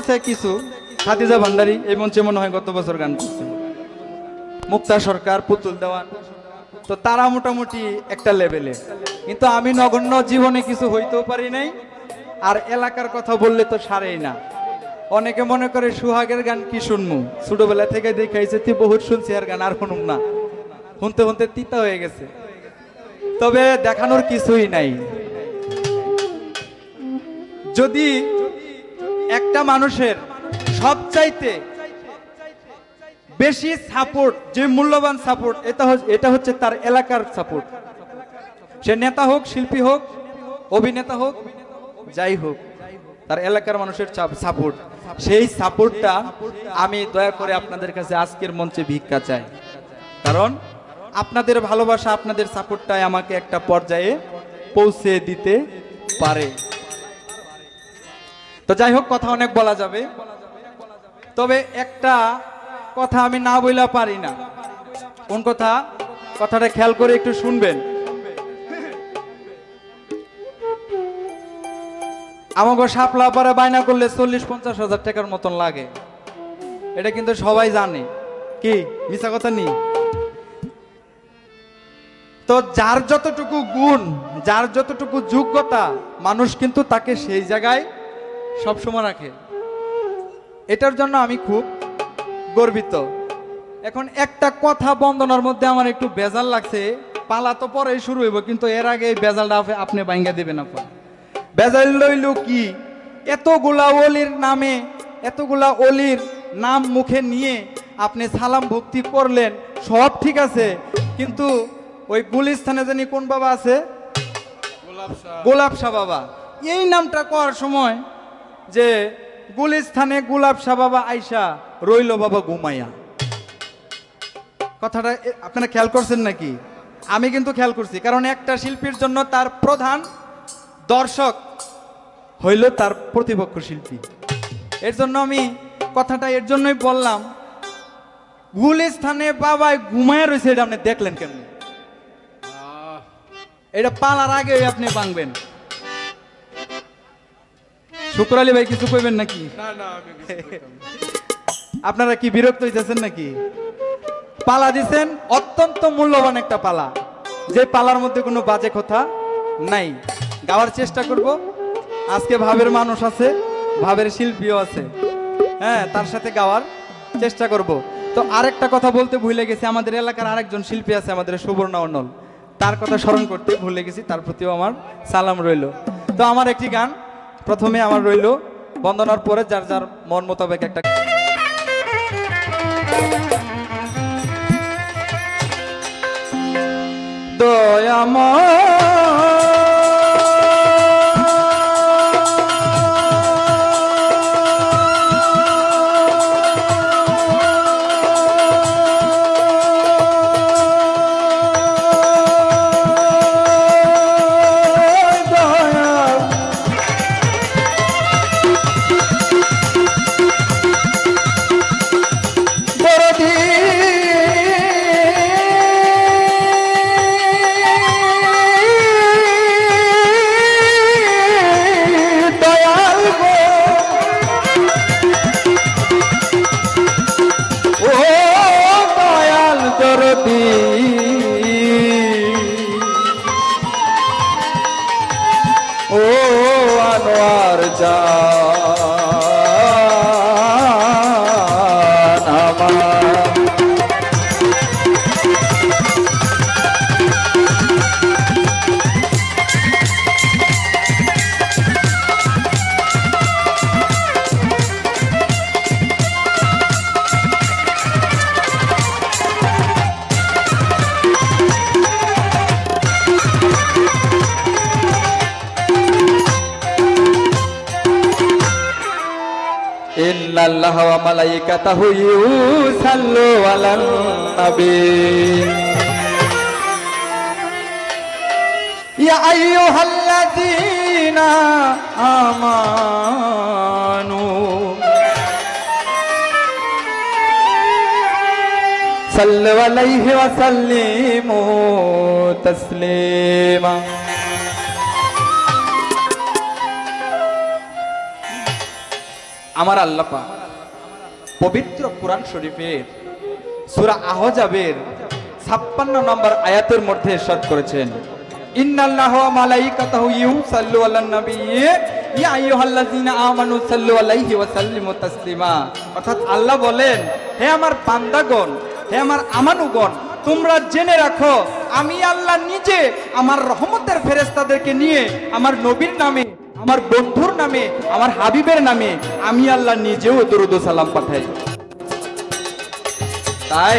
আছে কিছু। খাদিজা ভান্ডারি এই মঞ্চে মনে হয় গত বছর গান করছে। মুক্তা সরকার, পুতুল দেওয়ান। তো তারা মোটামুটি একটা লেভেলে। কিন্তু আমি নগণ্য জীবনে কিছু হইতেও পারি নাই। আর এলাকার কথা বললে তো সারেই না। অনেকে মনে করে সুহাগের গান কি শুনমু? ছোটবেলা থেকে দেখাইছে তুই বহুত শুনছি আর গান আর শুনুম না। শুনতে শুনতে তিতা হয়ে গেছে। তবে দেখানোর কিছুই নাই। যদি একটা মানুষের সবচাইতে বেশি সাপোর্ট যে মূল্যবান সাপোর্ট এটা এটা হচ্ছে তার এলাকার সাপোর্ট সে নেতা হোক, শিল্পী হোক, অভিনেতা হোক, যাই হোক, তার এলাকার মানুষের সাপোর্ট সেই সাপোর্টটা আমি দয়া করে আপনাদের কাছে আজকের মঞ্চে ভিক্ষা চাই। কারণ আপনাদের ভালোবাসা, আপনাদের সাপোর্টটাই আমাকে একটা পর্যায়ে পৌঁছে দিতে পারে। তো যাই হোক, কথা অনেক বলা যাবে। তবে একটা কথা আমি না বইলা পারি না। কোন কথা? কথাটা খেয়াল করে একটু শুনবেন। আমাকে সাপলা পারে বায়না করলে চল্লিশ, পঞ্চাশ হাজার টাকার মতন লাগে। এটা কিন্তু সবাই জানে। কি? মিশা কথা নেই তো যার যতটুকু গুণ, যার যতটুকু যোগ্যতা, মানুষ কিন্তু তাকে সেই জায়গায় সবসময় রাখে। এটার জন্য আমি খুব গর্বিত। এখন একটা কথা বন্দনার মধ্যে আমার একটু বেজাল লাগছে। পালা তো পরেই শুরু হইব কিন্তু এর আগে এই বেজালটা আপনি- বাইঙ্গা দিবেন আপা বেজাল লইল কি? এতগুলা অলির নামে এতগুলা অলির নাম মুখে নিয়ে আপনি সালাম ভক্তি করলেন সব ঠিক আছে। কিন্তু ওই গুলিস্থানে জানি কোন বাবা আছে? গোলাপ শাহ বাবা। এই নামটা করার সময় যে গুলিস্থানে গোলাপ শাহ বাবা আইসা রইল বাবা ঘুমাইয়া। কথাটা আপনারা খেয়াল করছেন নাকি? আমি কিন্তু খেয়াল করছি কারণ একটা শিল্পীর জন্য তার প্রধান দর্শক হইল তার প্রতিপক্ষ শিল্পী। এর জন্য আমি কথাটা এর জন্যই বললাম গুলিস্থানে বাবাই ঘুমায় রয়েছে এটা আপনি দেখলেন কেমন? এটা পালার আগে আপনি ভাঙবেন। শুক্র ভাই কিছু কইবেন নাকি? আপনারা কি বিরক্ত হইতেছেন নাকি? পালা দিছেন, অত্যন্ত মূল্যবান একটা পালা। যে পালার মধ্যে কোনো বাজে কথা নাই। গাওয়ার চেষ্টা করব। আজকে ভাবের মানুষ আছে, ভাবের শিল্পীও আছে। হ্যাঁ তার সাথে গাওয়ার চেষ্টা করব। তো আরেকটা কথা বলতে ভুলে গেছি, আমাদের এলাকার আরেকজন শিল্পী আছে আমাদের, সুবর্ণা অর্ণল। তার কথা স্মরণ করতে ভুলে গেছি, তার প্রতিও আমার সালাম রইল। তো আমার একটি গান প্রথমে আমার রইল বন্দনার পরে যার যার মন মোতাবেক একটা দয়াময় মালাইকাতাহু ইউসাল্লু আলান নবী। ইয়া আইয়ুহাল্লাযীনা আমানু। সাল্লু আলাইহি ওয়া সাল্লিমু তাসলিমা। আমার আল্লাহ পাক পবিত্র কোরআন শরীফের সূরা আহজাবের ছাপ্পান্ন নম্বর আয়াতের মধ্যে ইরশাদ করেছেন। আমানু অর্থাৎ আল্লাহ বলেন, হে আমার হে আমার তোমরা জেনে রাখো, আমি আল্লাহ নিজে আমার রহমতের ফেরেশতাদেরকে নিয়ে আমার নবীর নামে আমার বন্ধুর নামে, আমার হাবিবের নামে আমি আল্লাহ নিজেও দরুদ সালাম পাঠাই। তাই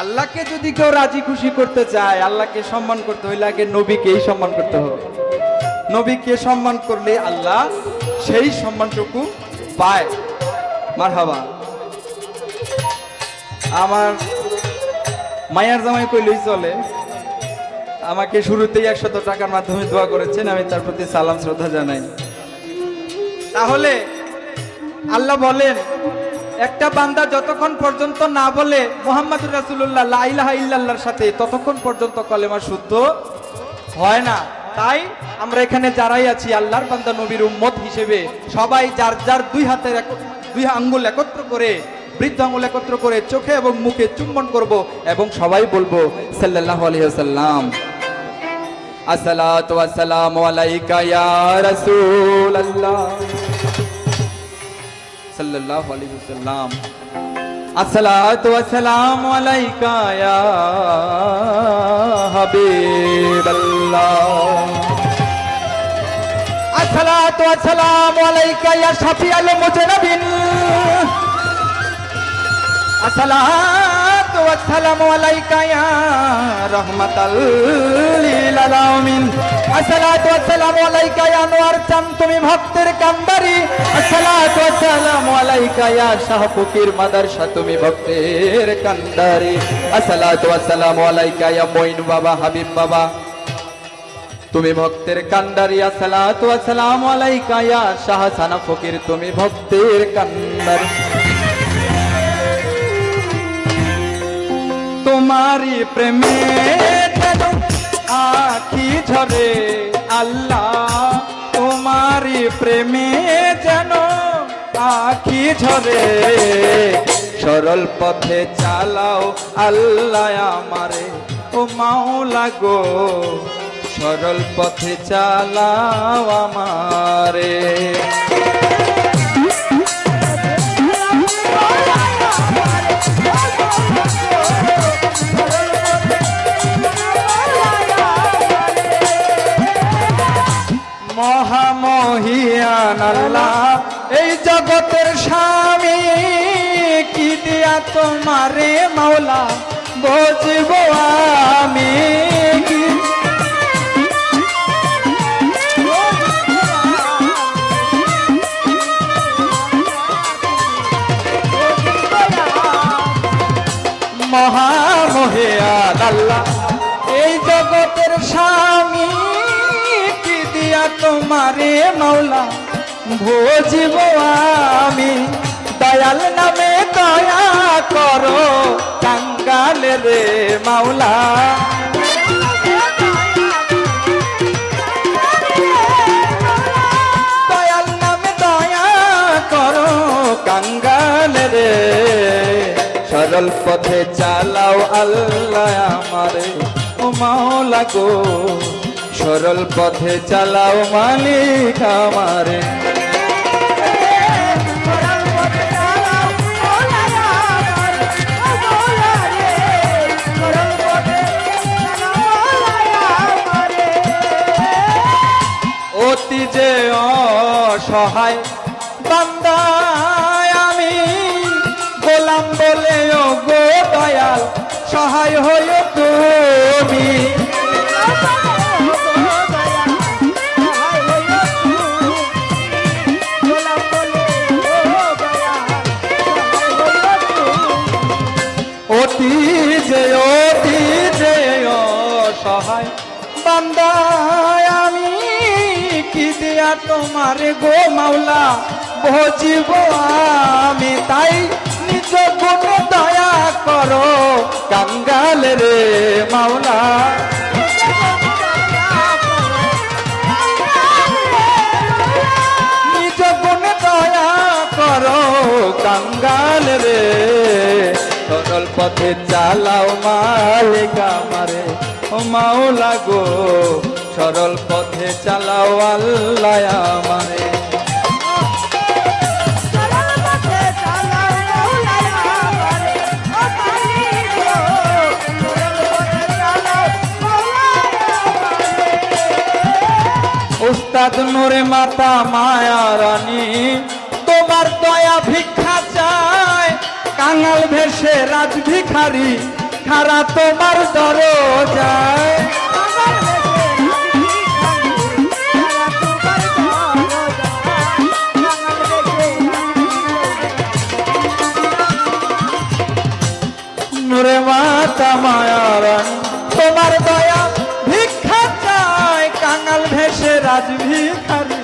আল্লাহকে যদি কেউ রাজি খুশি করতে চায়, আল্লাহকে সম্মান করতে হইলে আগে নবীকেই সম্মান করতে হবে। নবীকে সম্মান করলে আল্লাহ সেই সম্মানটুকু পায়। মারহাবা। আমার মায়ার জামাই কইলেই চলে আমাকে শুরুতেই একশত টাকার মাধ্যমে দোয়া করেছেন, আমি তার প্রতি সালাম, শ্রদ্ধা জানাই। তাহলে আল্লাহ বলেন, একটা বান্দা যতক্ষণ পর্যন্ত না বলে মোহাম্মদ রাসুল্লাহ লাইলাহা ইল্লাল্লাহর সাথে, ততক্ষণ পর্যন্ত কলেমা শুদ্ধ হয় না। তাই আমরা এখানে যারাই আছি, আল্লাহর বান্দা নবীর উম্মত হিসেবে, সবাই যার যার দুই হাতের দুই আঙ্গুল একত্র করে, বৃদ্ধ আঙ্গুল একত্র করে চোখে এবং মুখে চুম্বন করব এবং সবাই বলব, সাল্লাল্লাহু আলাইহি ওয়াসাল্লাম আসসালাতু ওয়াসসালামু আলাইকা ইয়া রাসূলুল্লাহ সাল্লাল্লাহু আলাইহি ওয়াসাল্লাম আসসালাতু ওয়াসসালামু আলাইকা ইয়া হাবিবাল্লাহ আসসালাতু ওয়াসসালামু আলাইকা ইয়া শাফিআল তুমি ভক্তের কান্দারি আসসালাতু মাদারসা, তুমি ভক্তের কান্দারি বাবা, হাবিব বাবা। তুমি ভক্তের শাহ সানা ফকির, তুমি ভক্তের কান্দারি তোমারি প্রেমে যেন আখি ঝরে, আল্লাহ, তোমারি প্রেমে যেন আখি ঝরে। সরল পথে চালাও আল্লাহ আমারে, ও মাওলা গো। সরল পথে চালাও আমারে। মহামহিয়ান আল্লাহ এই জগতের স্বামী কি দিয়া তোমারে মাওলা বুঝব আমি? কি মহামহিয়ান আল্লাহ তোমারে মাওলা, ভোজিব আমি। দয়াল নামে দয়া করো কাঙ্গাল রে মাওলা। দয়াল নামে দয়া করো কাঙ্গাল রে। সরল পথে চালাও আল্লাহ আমারে। ও মাওলা গো সরল পথে চালাও মালিক আমারে। অতি যে অসহায় অসহায় বান্দায়, আমি কি দিয়া তোমার গো মাওলা? ভজিব আমি তাই, নিজ গুণে দয়া করো কাঙ্গাল রে মাওলা। নিজ গুণে দয়া কাঙ্গাল রে। সরল পথে চালাও মালিক আমারে। ও মাওলা গো সরল পথে চালাও আল্লাহ আমারে। উস্তাদ নূরে মাতা মায়া রানী, তোমার দয়া ভিক্ষা চায় কাঙাল ভেসে রাজ ভিখারি খারা তোমার দরজায় নূরে মাতা মায়া রানী তোমার দয়া ভিক্ষা চায় কাঙাল ভেসে রাজ ভিখারি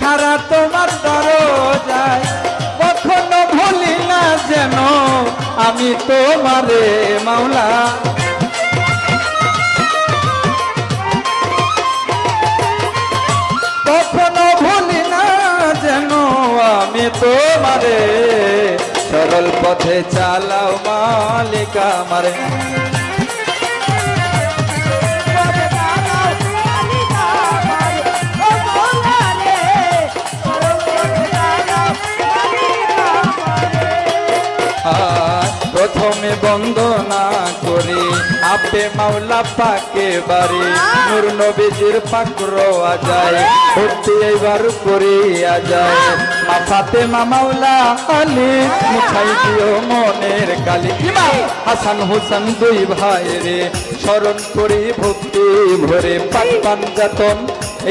খারা তোমার দরজায়। কখনো ভুলি না যেন আমি তোমারে মাওলা। কখনো ভুলি না যেন আমি তোমারে। সরল পথে চালাও মালিক আমারে। আপে মাওলা পাকে বাড়ি। নূর নবীজির পাকর আজায় ভর্তি এবার করিয়া যায়। মাফাতে মামাওলা আলী মুখাই দিও মনের কালি। হাসান হুসান দুই ভাই রে, স্মরণ করি ভক্তি ভরে। পাক পাঞ্জাতন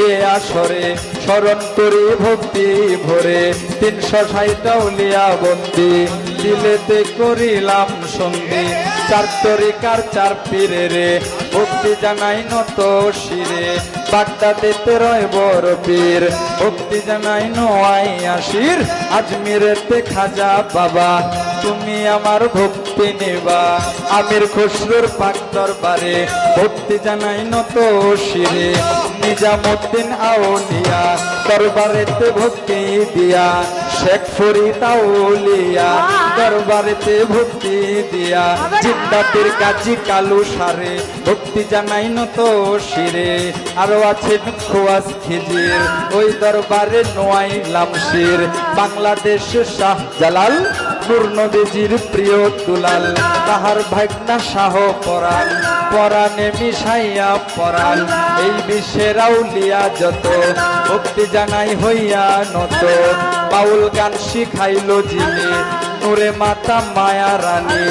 এ আসরে, স্মরণ করি ভক্তি ভরে। তিনশো ষাটলিয়া বন্দি, দিলেতে করিলাম সন্ধি। চার তরিকার চার পীরে রে? ভক্তি জানাই নত শিরে বাগদাদেতে রয় বড় পীর। ভক্তি জানাই নোয়াই আশির, আজমিরেতে খাজা বাবা। তুমি আমার ভক্তি নেবা, আমির খসরুর পাক দরবারে। ভক্তি জানাই নত শিরে, নিজামুদ্দিন আউলিয়া, দরবারেতে ভক্তি দিয়া। শেখ ফরিদ আউলিয়া দরবারেতে ভক্তি দিয়া। জিন্দাতের কাজী কালু সারে ভক্তি জানাই নত শিরে। আরও আছে খোয়াজ খিজির ওই দরবারে নোয়াইলাম শির। বাংলাদেশ শাহ জালাল নূর নবীজির প্রিয় দুলাল। তাহার ভাগনা শাহ পরাণ পরাণে মিশাইয়া পরাণ। এই বিশ্বের আউলিয়া যত ভক্তি জানাই হইয়া নত। বাউল গান শিখাইল জিনে নূরে মাতা, মায়া রানী,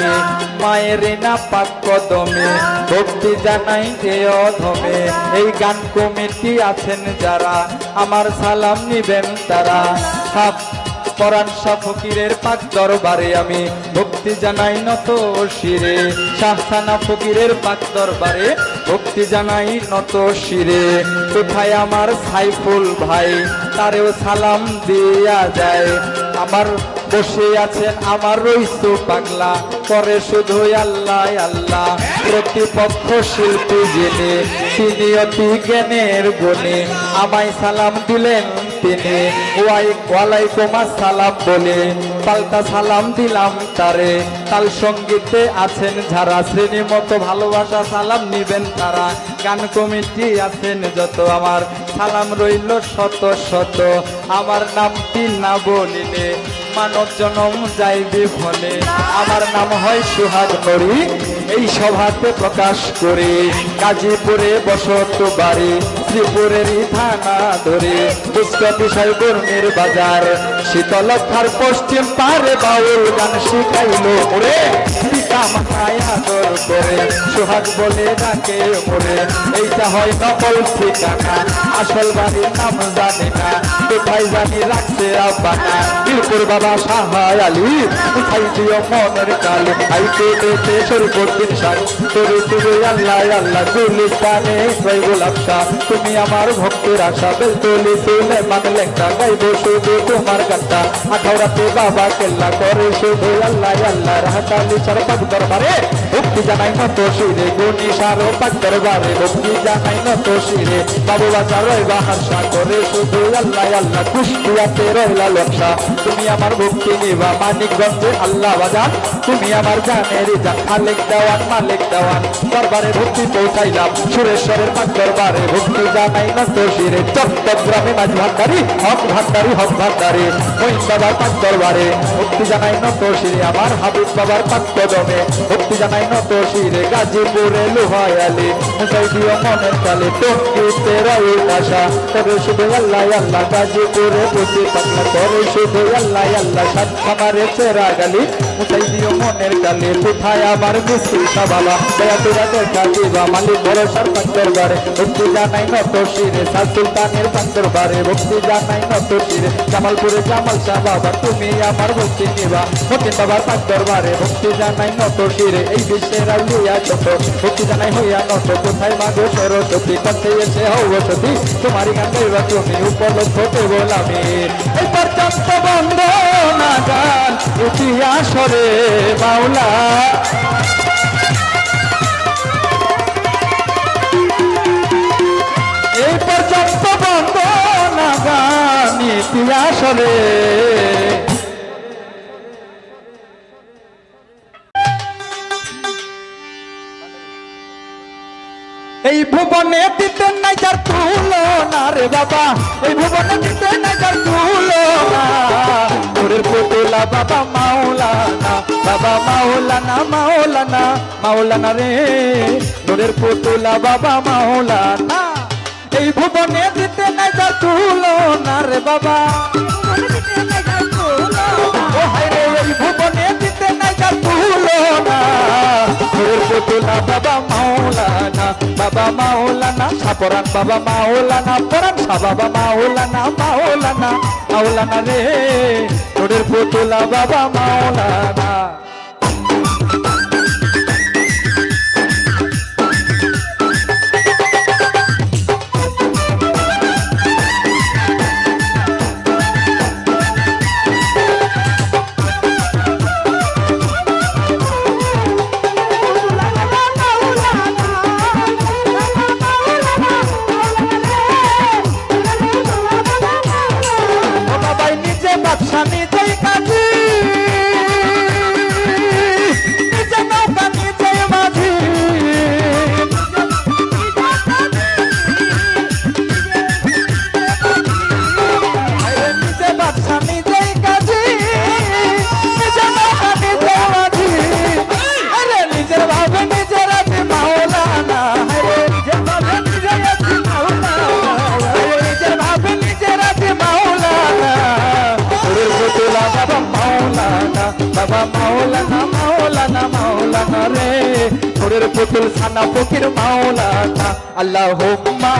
মায়ের না পাক কদমে। ভক্তি জানাই যে অধমে। এই গান কমিটি আছেন যারা, আমার সালাম নিবেন তারা। পরাণ শাহ ফকিরের পাক দরবারে আমি ভক্তি জানাই নত শিরে। শাহসানা ফকিরের পাক দরবারে ভক্তি জানাই নত শিরে। কোথায় আমার সাইফুল ভাই? তারেও সালাম দিয়া যায়। আমার বসে আছেন আমার রইসু পাগলা। করে শুধু আল্লাহ আল্লাহ। প্রতিপক্ষ শিল্পী জেনে তিনি অতি জ্ঞানের গুণে। আমায় সালাম দিলেন তিনি। ওয়ালাইকুম আসসালাম বলে পাল্টা সালাম দিলাম তারে। তাল সঙ্গীতে আছেন যারা শ্রেণি মতো ভালোবাসা সালাম নিবেন তারা। গান কমিটি আছেন যত আমার, সালাম রইল শত শত। আমার নামটি না বলিলে মানব জনম যাইবে ফলে। আমার নাম হয় সুহাগ নরি এই সভাতে প্রকাশ করে। গাজীপুরে বসত বাড়ি। শ্রীপুরের থানা ধরে পুষ্প বিষয় কর্মীর বাজার। শীতলক্ষার পশ্চিম পারে বাউল গান শিখাইল ওরে। মাথায় আদর করে, সোহাগ বলে ডাকে মোরে এইটা হয় নকল ঠিকানা, আসল বাড়ির নাম না, কোথায় জানি রাখছে আব্বানা। বাবা সাহায় আলী, উঠাই দিও মনের কালি তোরে তুলে আল্লাহ আল্লাহ আফসা তুমি আমার ভক্তের আশা বেলতলি তুলে মানলে গাইব শুধু তোমার গানটা আঠাউরাতে বাবা কেল্লা করে, শুধু আল্লাহ আল্লাহ রাহাতালি দরবারে ভক্তি জানাই নত শিরে, গুণী সারো দরবারে ভক্তি জানাই নত শিরে, বাবু বাজার রয় বাহার করে শুধু আল্লাহ আল্লাহ, কুষ্টিয়াতে রইলা লোকসা তুমি আমার ভক্তি নিবা, মানিকগঞ্জে আল্লাহ বাজান তুমি আমার জানের জান মালিক দেওয়ান মালিক দেওয়ান। দরবারে ভক্তি পৌঁছাইলাম, সুরেশ্বরের পাক দরবারে ভক্তি জানাই না তো শিরে, চট্টগ্রামে মাঝ ভান্ডারি, হক ভান্ডারি হক ভান্ডারি। ওই বাবার পাক দরবারে ভক্তি জানাই না তো শিরে, আমার হাবিব বাবার পাক কদমে ভক্তি জানাই নত শিরে, গাজীপুরে লোহায়ালি মুসাই দিও মনের কালে টঙ্কিতে রয়ে আশা তবে শুধু আল্লাহ আল্লাহ গাজীপুরে প্রতি পাকলা করে, শুধু আল্লাহ আল্লাহ সাত খামারে চেরা গালি। মুসাই দিও মনের কালে। কোথায় আমার মিস্ত্রি সাবালা দয়া তোরা দেখা দিবা। মালিক ভরসার পাক দরবারে। ভক্তি জানাই নত শিরে। সাল সুলতানের পাক দরবারে ভক্তি জানাই নত শিরে। জামালপুরে জামাল শাহ বাবা, তুমি আমার ভক্তি নিবা। ভক্তি বাবার পাক দরবারে ভক্তি জানাই নত শিরে। এই বিশ্বের আউলিয়া ছোট ভক্তি জানাই হইয়া নত। কোথায় মাগো সরস্বতী? কণ্ঠে এসে হও সতী তোমারই গান গাইবা তুমি। উপলব্ধ কেবল আমি। এই পর্যন্ত বন্ধ না গান ইতিহাসরে মাওলা এই পর্যন্ত বন্ধ না গান ইতিহাসরে এই ভুবনে দিতে নাই যার তুলো না রে বাবা। এই ভুবনে দিতে নাই যার তুলনা। তোরের পুতুলা বাবা মাওলানা বাবা মাওলানা মাওলানা মাওলানা রে। তোরের পুতুলা বাবা মাওলানা, এই ভুবনে দিতে নাই যার তুলো না রে বাবা ভুবনে দিতে নাই যার তুলনা। তোরের পুতুলা বাবা বাবা মাওলানা, সাপরান বাবা মাওলানা, পরান সা বাবা মাওলানা মাওলানা মাওলানা রে, তোদের পুতুলা বাবা মাওলানা। নিজে বাদশা নিজেই কাজী ওরে পুতুল সানা ফকির মাওলানা আল্লাহুম্মা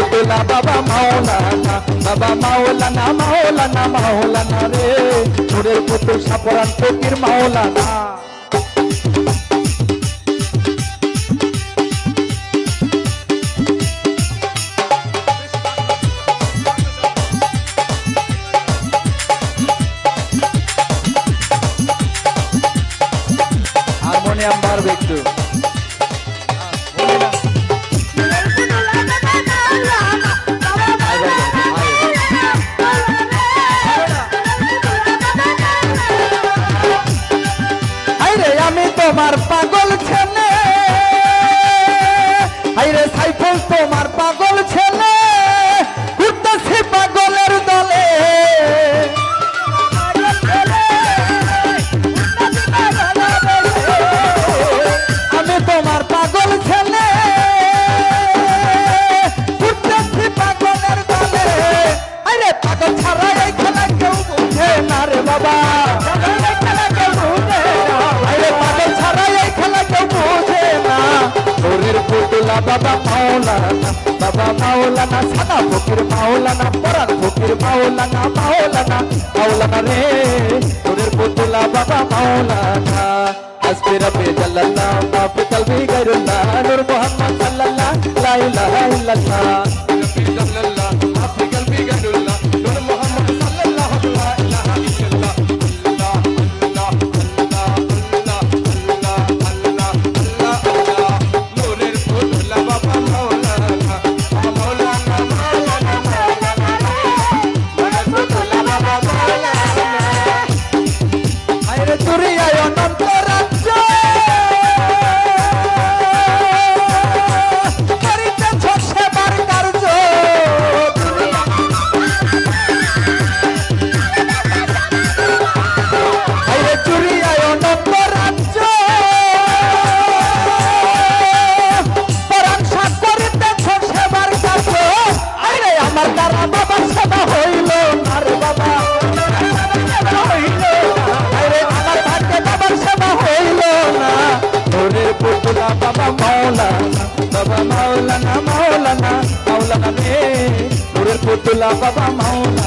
পুতলা বাবা মাওলানা বাবা মাওলানা মাওলানা মাওলানা রে নূরের পুতুল সাপরান ফকির মাওলানা Bye. তারা বাবার সেবা হইল আর বাবা হইল আরে আমার ভাগ্যে বাবার সেবা হইল না। ওরে পুতুলা বাবা মাওলানা বাবা মাওলানা মাওলানা রে। ওরে বাবা মাওলানা।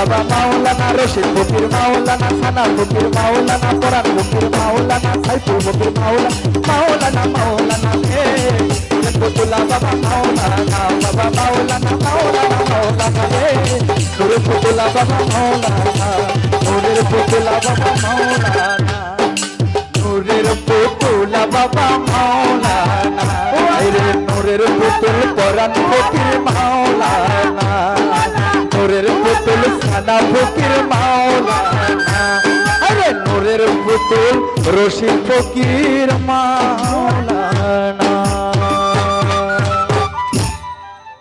বাবা মাওলানা রশিদ মুফির মাওলানা খানা মুফির মাওলানা পরান মুফির মাওলানা, সাইফুল মুফির মাওলানা মাওলানা মাওলানা হে তুলা বাবা মাওলানা বাবা মাওলানা মাওলানা মাওলানা হে নূরে পুতুলা বাবা মাওলানা, নূরের পুতুলা বাবা মাওলানা, নূরের পুতুলা বাবা মাওলানা। নূরের পুতুল পরান মুফির মাওলানা। নূরের পুতুল সাদা ফকির মাওলা আরে নূরের পুতুল রশি ফকির মা।